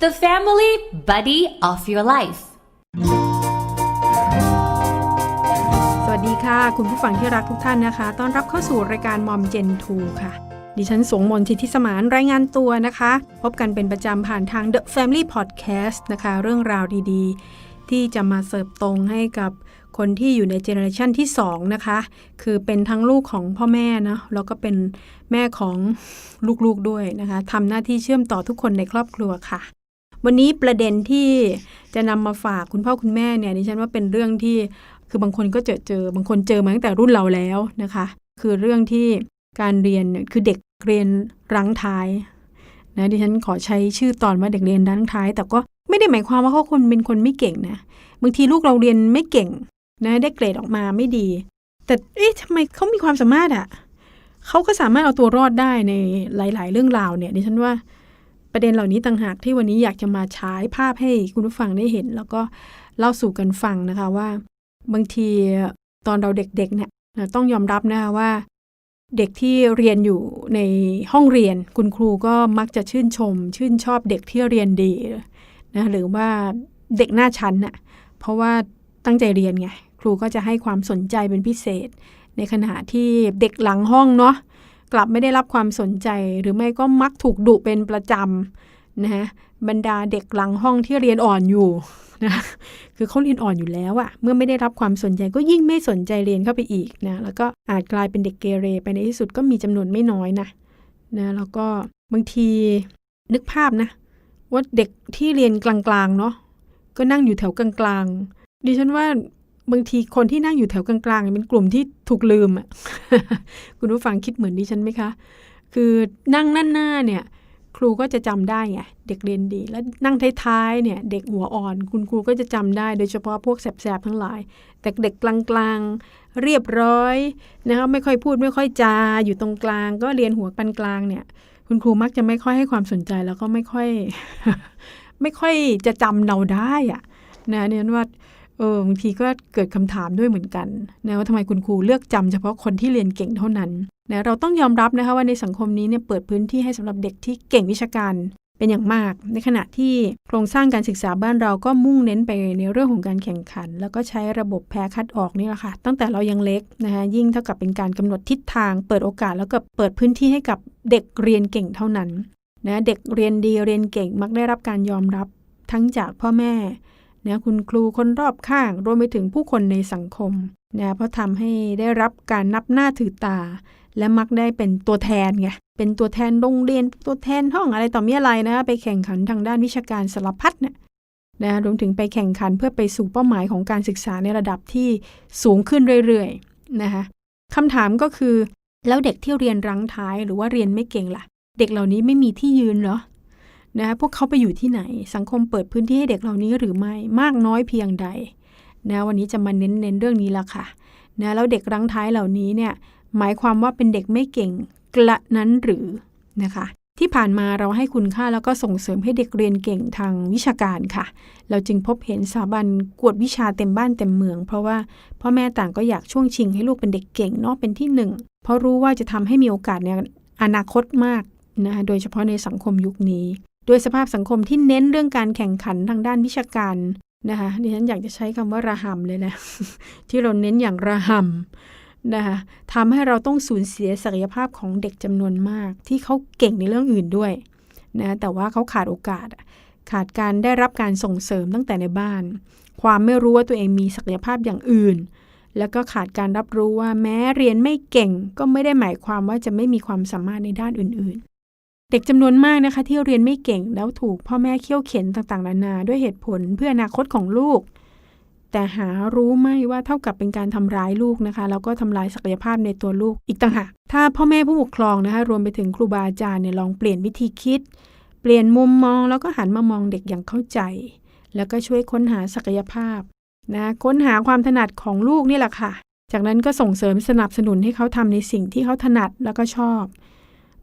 the family buddy of your life. สวัสดีค่ะ คุณผู้ฟังที่รักทุกท่านนะคะ ต้อนรับเข้าสู่รายการมอมเจนทูค่ะ ดิฉันสงมนทิติสมานรายงานตัวนะคะ พบกันเป็นประจำผ่านทาง The Family Podcast นะคะ เรื่องราวดีๆ ที่จะมาเสิร์ฟตรงให้กับคนที่อยู่ในเจเนอเรชันที่2นะคะ คือเป็นทั้งลูกของพ่อแม่นะแล้วก็เป็นแม่ของลูกๆด้วยนะคะทำหน้าที่เชื่อมต่อทุกคนในครอบครัวค่ะ วันนี้ประเด็นที่จะนำมาฝากคุณพ่อคุณแม่เนี่ยดิฉันว่าเป็นเรื่องที่คือบางคนก็เจอเจอบางคนเจอมาตั้งแต่รุ่นเราแล้วนะคะ คือเรื่องที่การเรียนเนี่ยคือเด็กเรียนรั้งท้ายนะดิฉันขอใช้ชื่อตอนว่าเด็กเรียนรั้งท้าย แต่ก็ไม่ได้หมายความว่าเขาคนเป็นคนไม่เก่งนะบางทีลูกเราเรียนไม่เก่งนะได้เกรดออกมาไม่ดี แต่เอ๊ะทำไมเขามีความสามารถอะเขาก็สามารถเอาตัวรอดได้ในหลาย ๆ เรื่องราวเนี่ยดิฉันว่า ประเด็นเหล่านี้ต่างหากที่วันนี้อยากจะมาฉายภาพให้คุณผู้ฟังได้เห็น แล้วก็เล่าสู่กันฟังนะคะว่า บางทีตอนเราเด็กๆเนี่ยต้องยอมรับนะคะว่า เด็กที่เรียนอยู่ในห้องเรียน คุณครูก็มักจะชื่นชม ชื่นชอบเด็กที่เรียนดีนะหรือว่าเด็กหน้าชั้นน่ะเพราะว่าตั้งใจเรียนไงครูก็จะให้ความสนใจเป็นพิเศษ ในขณะที่เด็กหลังห้องเนาะ กลับไม่ได้รับความสนใจ หรือไม่ก็มักถูกดุเป็นประจำนะฮะบรรดาเด็กหลังห้องที่เรียนอ่อนอยู่นะคือเขาเรียนอ่อนอยู่แล้วอะเมื่อไม่ได้รับความสนใจก็ยิ่งไม่สนใจเรียนเข้าไปอีกนะแล้วก็อาจกลายเป็นเด็กเกเรไปในที่สุดก็มีจำนวนไม่น้อยนะนะแล้วก็บางทีนึกภาพนะ ว่าเด็กที่เรียนกลางๆเนาะก็นั่งอยู่แถวกลางๆดิฉันว่า บางทีคนที่นั่งอยู่แถวกลางๆเป็นกลุ่มที่ถูกลืมอะคุณผู้ฟังคิดเหมือนดิฉันไหมคะ คือนั่งนั่นหน้าเนี่ย ครูก็จะจำได้ไงเด็กเรียนดี แล้วนั่งท้ายๆเนี่ย เด็กหัวอ่อน คุณครูก็จะจำได้โดยเฉพาะพวกแสบๆทั้งหลาย แต่เด็กกลางๆเรียบร้อยนะคะไม่ค่อยพูดไม่ค่อยจาอยู่ตรงกลาง ก็เรียนหัวปันกลางเนี่ย คุณครูมักจะไม่ค่อยให้ความสนใจแล้วก็ไม่ค่อย ไม่ค่อยจะจำเราได้อะนะเนี่ยว่า เออบางทีก็เกิดคำถามด้วยเหมือนกันนะว่าทำไมคุณครูเลือกจำเฉพาะคนที่เรียนเก่งเท่านั้นนะเราต้องยอมรับนะคะว่าในสังคมนี้เนี่ยเปิดพื้นที่ให้สำหรับเด็กที่เก่งวิชาการเป็นอย่างมาก ในขณะที่โครงสร้างการศึกษาบ้านเราก็มุ่งเน้นไปในเรื่องของการแข่งขัน แล้วก็ใช้ระบบแพ้คัดออกนี่แหละค่ะ ตั้งแต่เรายังเล็กนะคะยิ่งเท่ากับเป็นการกำหนดทิศทาง เปิดโอกาสแล้วก็เปิดพื้นที่ให้กับเด็กเรียนเก่งเท่านั้นนะเด็กเรียนดีเรียนเก่งมักได้รับการยอมรับทั้งจากพ่อแม่ นะคุณครูคนรอบข้าง รวมไปถึงผู้คนในสังคมนะเพราะทำให้ได้รับการนับหน้าถือตา และมักได้เป็นตัวแทนไงเป็นตัวแทนโรงเรียนตัวแทนห้องอะไรต่อมีอะไรนะคะไปแข่งขันทางด้านวิชาการสารพัดเนี่ยนะรวมถึงไปแข่งขันเพื่อไปสู่เป้าหมายของการศึกษาในระดับที่สูงขึ้นเรื่อยๆนะคะคำถามก็คือ แล้วเด็กที่เรียนรั้งท้ายหรือว่าเรียนไม่เก่งล่ะ เด็กเหล่านี้ไม่มีที่ยืนเหรอ นะพวกเขาไปอยู่ที่ไหน สังคมเปิดพื้นที่ให้เด็กเหล่านี้หรือไม่มากน้อยเพียงใดนะวันนี้จะมาเน้นเน้นเรื่องนี้ละค่ะนะแล้วเด็กรั้งท้ายเหล่านี้เนี่ยหมายความว่าเป็นเด็กไม่เก่งกระนั้นหรือนะคะที่ผ่านมาเราให้คุณค่าแล้วก็ส่งเสริมให้เด็กเรียนเก่งทางวิชาการค่ะ เราจึงพบเห็นสถาบันกวดวิชาเต็มบ้านเต็มเมือง เพราะว่าพ่อแม่ต่างก็อยากช่วงชิงให้ลูกเป็นเด็กเก่งเนาะเป็นที่หนึ่งเพราะรู้ว่าจะทำให้มีโอกาสในอนาคตมากนะคะโดยเฉพาะในสังคมยุคนี้ ดยสภาพสังคมที่เน้นเรื่องการแข่งขันทางด้านวิชาการนะคะดิฉันอยากจะใช้คำว่าระหำเลยนะที่เราเน้นอย่างระหำนะคะทำให้เราต้องสูญเสียศักยภาพของเด็กจำนวนมาก ที่เขาเก่งในเรื่องอื่นด้วยนะแต่ว่าเขาขาดโอกาส ขาดการได้รับการส่งเสริมตั้งแต่ในบ้าน ความไม่รู้ว่าตัวเองมีศักยภาพอย่างอื่น แล้วก็ขาดการรับรู้ว่าแม้เรียนไม่เก่งก็ไม่ได้หมายความว่าจะไม่มีความสามารถในด้านอื่น เด็กจำนวนมากนะคะที่เรียนไม่เก่งแล้วถูกพ่อแม่เคี่ยวเข็นต่างๆนานาด้วยเหตุผลเพื่ออนาคตของลูก แต่หารู้ไหมว่าเท่ากับเป็นการทำร้ายลูกนะคะแล้วก็ทำลายศักยภาพในตัวลูกอีกต่างหากถ้าพ่อแม่ผู้ปกครองนะคะรวมไปถึงครูบาอาจารย์เนี่ยลองเปลี่ยนวิธีคิด เปลี่ยนมุมมองแล้วก็หันมามองเด็กอย่างเข้าใจ แล้วก็ช่วยค้นหาศักยภาพนะค้นหาความถนัดของลูกนี่แหละค่ะ จากนั้นก็ส่งเสริมสนับสนุนให้เขาทำในสิ่งที่เขาถนัดแล้วก็ชอบ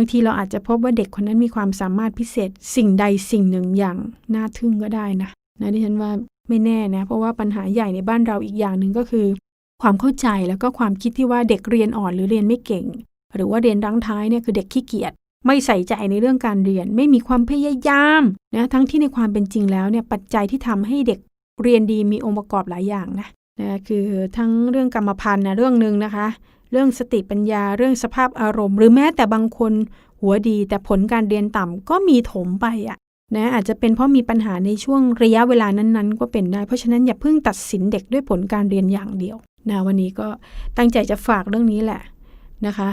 างทีเราอาจจะพบว่าเด็กคนนั้นมีความสามารถพิเศษ สิ่งใดสิ่งหนึ่งอย่างน่าทึ่งก็ได้นะนะดิฉันว่าไม่แน่นะเพราะว่าปัญหาใหญ่ในบ้านเราอีกอย่างหนึ่งก็คือ ความเข้าใจแล้วก็ความคิดที่ว่าเด็กเรียนอ่อนหรือเรียนไม่เก่ง หรือว่าเรียนรั้งท้ายเนี่ยคือเด็กขี้เกียจไม่ใส่ใจในเรื่องการเรียน ไม่มีความพยายามนะทั้งที่ในความเป็นจริงแล้วเนี่ยปัจจัยที่ทำให้เด็กเรียนดีมีองค์ประกอบหลายอย่างนะนะคือทั้งเรื่องกรรมพันธุ์นะเรื่องหนึ่งนะคะ เรื่องสติปัญญาเรื่องสภาพอารมณ์ หรือแม้แต่บางคนหัวดี แต่ผลการเรียนต่ำก็มีถมไปอะนะอาจจะเป็นเพราะมีปัญหาในช่วงระยะเวลานั้นๆ ก็เป็นได้ เพราะฉะนั้นอย่าเพิ่งตัดสินเด็กด้วยผลการเรียนอย่างเดียวนะวันนี้ก็ตั้งใจจะฝากเรื่องนี้แหละนะคะ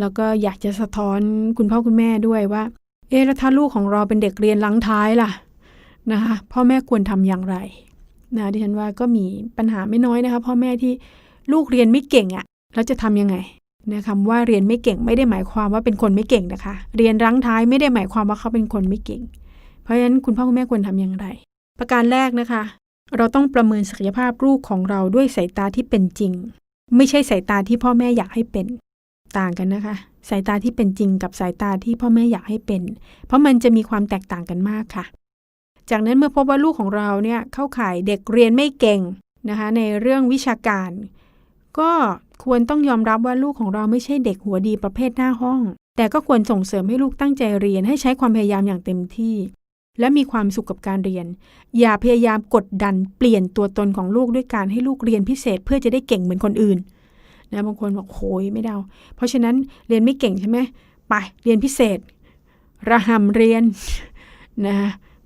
แล้วก็อยากจะสะท้อนคุณพ่อคุณแม่ด้วยว่า เอ๊ะแล้วถ้าลูกของเราเป็นเด็กเรียนลังท้ายล่ะนะคะพ่อแม่ควรทำอย่างไรนะดิฉันว่าก็มีปัญหาไม่น้อยนะคะ พ่อแม่ที่ลูกเรียนไม่เก่งอะ่ะ แล้วจะทำยังไงนะคำว่าเรียนไม่เก่งไม่ได้หมายความว่าเป็นคนไม่เก่งนะคะ เรียนรั้งท้ายไม่ได้หมายความว่าเขาเป็นคนไม่เก่ง เพราะฉะนั้นคุณพ่อคุณแม่ควรทำอย่างไร ประการแรกนะคะ เราต้องประเมินศักยภาพลูกของเราด้วยสายตาที่เป็นจริง ไม่ใช่สายตาที่พ่อแม่อยากให้เป็นต่างกันนะคะ สายตาที่เป็นจริงกับสายตาที่พ่อแม่อยากให้เป็น เพราะมันจะมีความแตกต่างกันมากค่ะ จากนั้นเมื่อพบว่าลูกของเราเนี่ยเข้าข่ายเด็กเรียนไม่เก่งนะคะในเรื่องวิชาการ ก็ควรต้องยอมรับว่าลูกของเราไม่ใช่เด็กหัวดีประเภทหน้าห้อง แต่ก็ควรส่งเสริมให้ลูกตั้งใจเรียนให้ใช้ความพยายามอย่างเต็มที่ และมีความสุขกับการเรียน อย่าพยายามกดดันเปลี่ยนตัวตนของลูกด้วยการให้ลูกเรียนพิเศษเพื่อจะได้เก่งเหมือนคนอื่นนะบางคนบอกโหยไม่เดาเพราะฉะนั้นเรียนไม่เก่งใช่ไหมไปเรียนพิเศษ ระหำเรียนนะ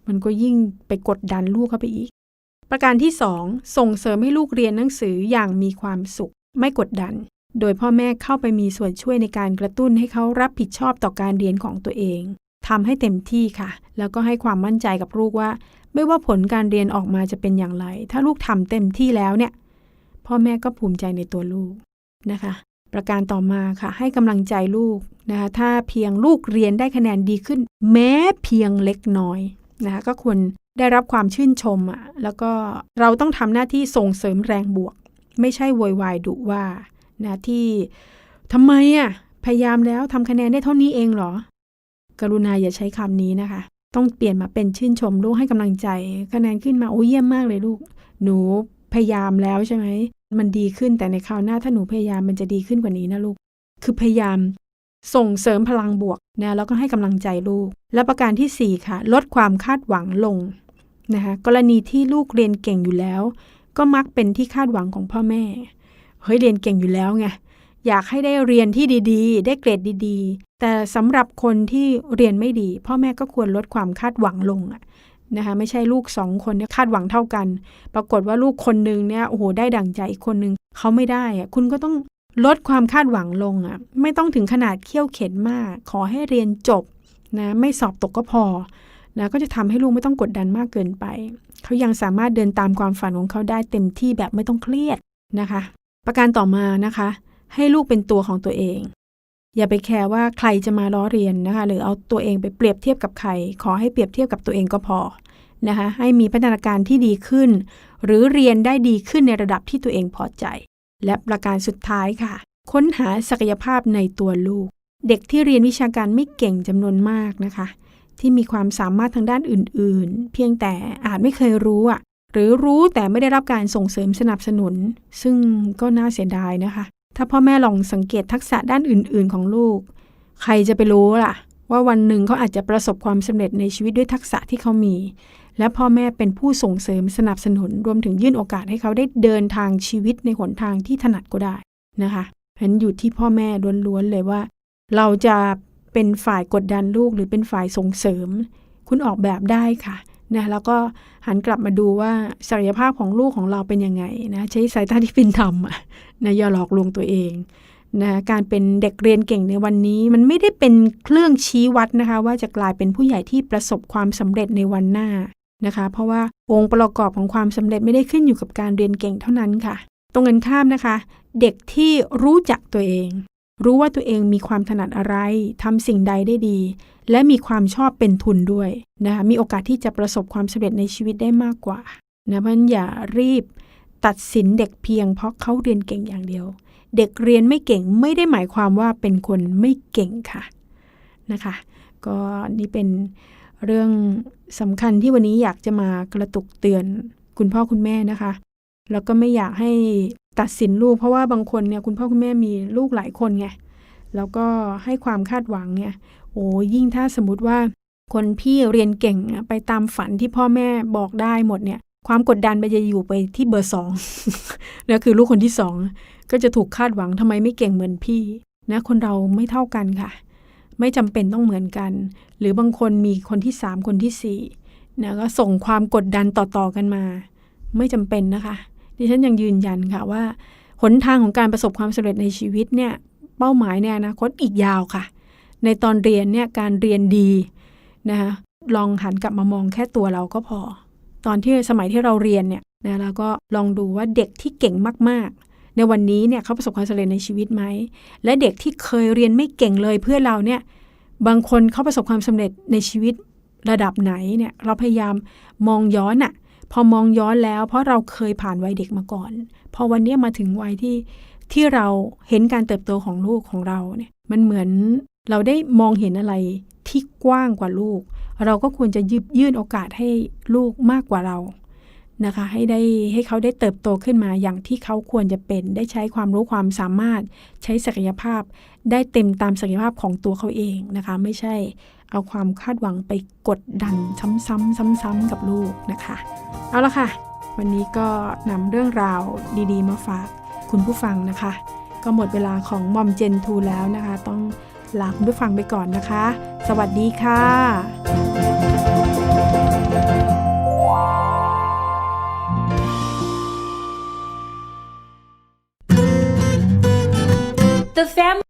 มันก็ยิ่งไปกดดันลูกเข้าไปอีก ประการที่ 2 ส่งเสริมให้ลูกเรียนหนังสืออย่างมีความสุข ไม่กดดัน โดยพ่อแม่เข้าไปมีส่วนช่วยในการกระตุ้นให้เขารับผิดชอบต่อการเรียนของตัวเองทำให้เต็มที่ค่ะ แล้วก็ให้ความมั่นใจกับลูกว่า ไม่ว่าผลการเรียนออกมาจะเป็นอย่างไร ถ้าลูกทำเต็มที่แล้วเนี่ย พ่อแม่ก็ภูมิใจในตัวลูกนะคะ ประการต่อมาค่ะ ให้กำลังใจลูกนะคะถ้าเพียงลูกเรียนได้คะแนนดีขึ้น แม้เพียงเล็กน้อยนะคะก็ควร ได้รับความชื่นชมอะแล้วก็เราต้องทำหน้าที่ส่งเสริมแรงบวก ไม่ใช่โวยวายดุว่านะที่ทำไมอะพยายามแล้วทำคะแนนได้เท่านี้เองเหรอ กรุณาอย่าใช้คำนี้นะคะ ต้องเปลี่ยนมาเป็นชื่นชมลูกให้กำลังใจ คะแนนขึ้นมาโอ้เยี่ยมมากเลยลูก หนูพยายามแล้วใช่ไหมมันดีขึ้นแต่ในคราวหน้าถ้าหนูพยายามมันจะดีขึ้นกว่านี้นะลูก คือพยายามส่งเสริมพลังบวกนะแล้วก็ให้กำลังใจลูก และประการที่ 4 ค่ะ ลดความคาดหวังลง นะคะกรณีที่ลูกเรียนเก่งอยู่แล้ว ก็มักเป็นที่คาดหวังของพ่อแม่ เฮ้ยเรียนเก่งอยู่แล้วไงอยากให้ได้เรียนที่ดีๆ ได้เกรดดีๆ แต่สำหรับคนที่เรียนไม่ดี พ่อแม่ก็ควรลดความคาดหวังลงอะนะคะไม่ใช่ลูกสองคนเนี่ยคาดหวังเท่ากัน ปรากฏว่าลูกคนนึงเนี่ยโอ้โหได้ดั่งใจอีกคนนึงเขาไม่ได้อะคุณก็ต้องลดความคาดหวังลงอะ่ะไม่ต้องถึงขนาดเขี่ยวเข็นมาก ขอให้เรียนจบนะไม่สอบตกก็พอ นะก็จะทำให้ลูกไม่ต้องกดดันมากเกินไป เขายังสามารถเดินตามความฝันของเขาได้เต็มที่แบบไม่ต้องเครียดนะคะ ประการต่อมานะคะ ให้ลูกเป็นตัวของตัวเอง อย่าไปแคร์ว่าใครจะมาล้อเรียนนะคะ หรือเอาตัวเองไปเปรียบเทียบกับใคร ขอให้เปรียบเทียบกับตัวเองก็พอนะคะให้มีพัฒนาการที่ดีขึ้น หรือเรียนได้ดีขึ้นในระดับที่ตัวเองพอใจ และประการสุดท้ายค่ะ ค้นหาศักยภาพในตัวลูก เด็กที่เรียนวิชาการไม่เก่งจำนวนมากนะคะ ที่มีความสามารถทางด้านอื่น ๆ เพียงแต่อาจไม่เคยรู้อะหรือรู้แต่ไม่ได้รับการส่งเสริมสนับสนุน ซึ่งก็น่าเสียดายนะคะ ถ้าพ่อแม่ลองสังเกตทักษะด้านอื่น ๆ ของลูก ใครจะไปรู้ล่ะ ว่าวันหนึ่งเขาอาจจะประสบความสำเร็จในชีวิตด้วยทักษะที่เขามี และพ่อแม่เป็นผู้ส่งเสริมสนับสนุน รวมถึงยื่นโอกาสให้เขาได้เดินทางชีวิตในหนทางที่ถนัดก็ได้นะคะเพราะฉะนั้นอยู่ที่พ่อแม่ล้วนๆเลยว่า เราจะ เป็นฝ่ายกดดันลูกหรือเป็นฝ่ายส่งเสริม คุณออกแบบได้ค่ะนะแล้วก็หันกลับมาดูว่าศักยภาพของลูกของเราเป็นยังไงนะใช้สายตาที่เป็นธรรมอะนะอย่าหลอกลวงตัวเองนะการเป็นเด็กเรียนเก่งในวันนี้ มันไม่ได้เป็นเครื่องชี้วัดนะคะ ว่าจะกลายเป็นผู้ใหญ่ที่ประสบความสำเร็จในวันหน้านะคะ เพราะว่าองค์ประกอบของความสำเร็จไม่ได้ขึ้นอยู่กับการเรียนเก่งเท่านั้นค่ะ ตรงกันข้ามนะคะ เด็กที่รู้จักตัวเอง รู้ว่าตัวเองมีความถนัดอะไรทำสิ่งใดได้ดี และมีความชอบเป็นทุนด้วยนะคะมีโอกาสที่จะประสบความสำเร็จในชีวิตได้มากกว่านะเพราะนั้นอย่ารีบตัดสินเด็กเพียงเพราะเขาเรียนเก่งอย่างเดียว เด็กเรียนไม่เก่งไม่ได้หมายความว่าเป็นคนไม่เก่งค่ะนะคะ ก็นี่เป็นเรื่องสำคัญที่วันนี้อยากจะมากระตุกเตือนคุณพ่อคุณแม่นะคะ แล้วก็ไม่อยากให้ ตัดสินลูก เพราะว่าบางคนเนี่ยคุณพ่อคุณแม่มีลูกหลายคนไงแล้วก็ให้ความคาดหวังเนี่ยโอ้ยิ่งถ้าสมมติว่าคนพี่เรียนเก่งอะไปตามฝันที่พ่อแม่บอกได้หมดเนี่ย ความกดดันมันจะอยู่ไปที่เบอร์สองแล้วคือลูกคนที่สองก็จะถูกคาดหวังทำไมไม่เก่งเหมือนพี่นะคนเราไม่เท่ากันค่ะ ไม่จำเป็นต้องเหมือนกัน หรือบางคนมีคนที่สามคนที่สี่นะก็ส่งความกดดันต่อๆกันมา ไม่จำเป็นนะคะ ดิฉันยังยืนยันค่ะว่า หนทางของการประสบความสำเร็จในชีวิตเนี่ยเป้าหมายในอนาคตอีกยาวค่ะ ในตอนเรียนเนี่ยการเรียนดีนะคะลองหันกลับมามองแค่ตัวเราก็พอ ตอนที่สมัยที่เราเรียนเนี่ยนะแล้วก็ลองดูว่าเด็กที่เก่งมากๆ ในวันนี้เนี่ยเขาประสบความสำเร็จในชีวิตไหม และเด็กที่เคยเรียนไม่เก่งเลยเพื่อเราเนี่ยบางคนเขาประสบความสำเร็จในชีวิตระดับไหนเนี่ยเราพยายามมองย้อนอะ พอมองย้อนแล้ว เพราะเราเคยผ่านวัยเด็กมาก่อน พอวันนี้มาถึงวัยที่ที่เราเห็นการเติบโตของลูกของเราเนี่ย มันเหมือนเราได้มองเห็นอะไรที่กว้างกว่าลูก เราก็ควรจะยืบยื่นโอกาสให้ลูกมากกว่าเรา นะคะให้ได้ให้เขาได้เติบโตขึ้นมาอย่างที่เขาควรจะเป็น ได้ใช้ความรู้ความสามารถใช้ศักยภาพ ได้เต็มตามศักยภาพของตัวเขาเองนะคะ ไม่ใช่เอาความคาดหวังไปกดดันซ้ำๆซ้ำๆกับลูกนะคะ เอาละค่ะ วันนี้ก็นำเรื่องราวดีๆ มาฝากคุณผู้ฟังนะคะ ก็หมดเวลาของมอมเจนทูแล้วนะคะ ต้องลาคุณผู้ฟังไปก่อนนะคะ สวัสดีค่ะ The Family